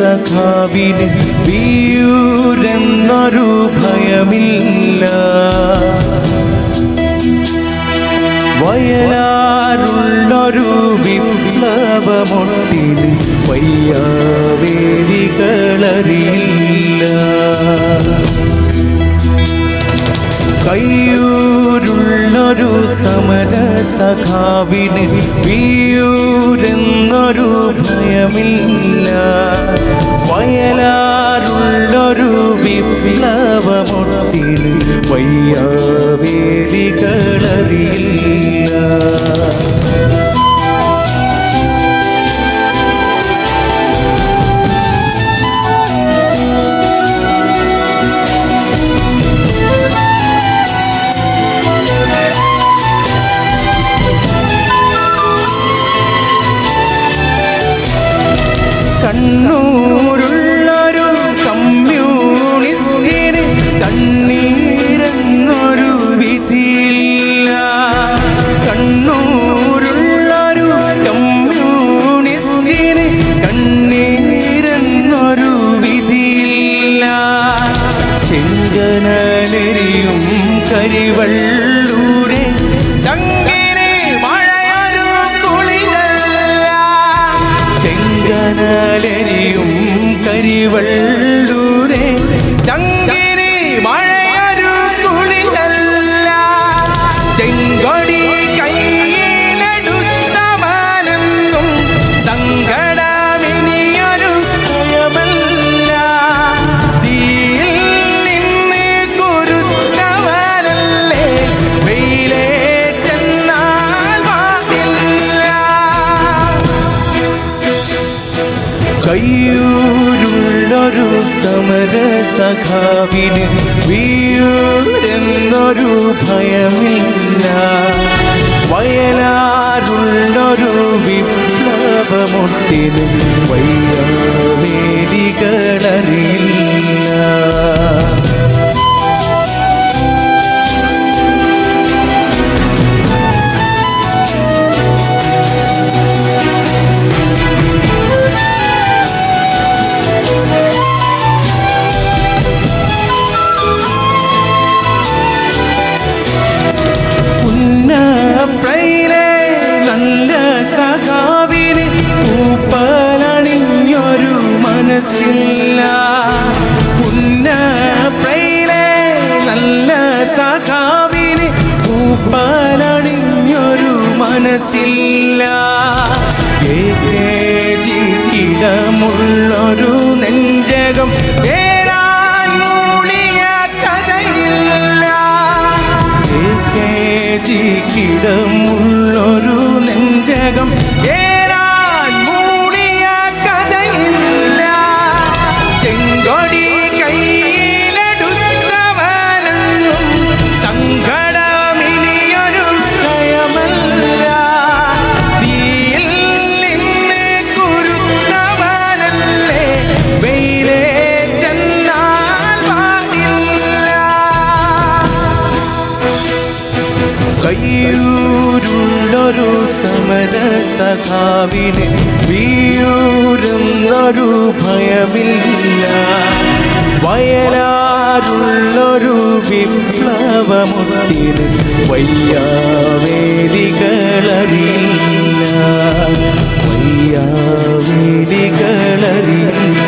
സഖാവിന് വീയൂരെന്നൊരു ഭയമില്ല. വയലാറുള്ളൊരു വിപ്ലവമൊട്ടിന് വയ്യാവേലികളറിയില്ല കയ്യൂരുള്ളൊരു സമര സഖാവിന് വീയൂരെന്നൊരു ഭയമില്ല. വയലാറുള്ളൊരു വിപ്ലവമൊട്ടിന് വയ്യാവേലികളറിയില്ല കണ്ണൂരുള്ളൊരു കമ്മ്യൂണിസ്റ്റിന് കണ്ണീരെന്നൊരു വിധിയില്ല. കണ്ണൂരുള്ളൊരു കമ്മ്യൂണിസ്റ്റിന് കണ്ണീരെന്നൊരു വിധിയില്ല. കരിവള്ളൂരെ ചെങ്കനലെരിയും കരിവള്ളൂരെ. ചങ്കിനെ മഴയൊരു കുളിരല്ല ചെങ്കൊടി കയ്യൂരുള്ളൊരു സമര സഖാവിന് വീയൂരെന്നൊരു ഭയമില്ല. വയലാറുള്ളൊരു വിപ്ലവമൊട്ടിന് മനസ്സില്ല പ്രൈലേ നല്ല സഖാവിന് പൂപ്പലണിഞ്ഞൊരു മനസ്സില്ല ഇടമുള്ളൊരു നെഞ്ചകം ിടമുള്ളൊരു നെഞ്ചകം കയ്യൂരുള്ളൊരു സമര സഖാവിന് വീയൂരുന്നൊരു ഭയമില്ല. വയലാറുള്ളൊരു വിപ്ലവമുട്ടിന് വയ്യാവേലികളറിയില്ല. വയ്യാവേലികളറിയില്ല.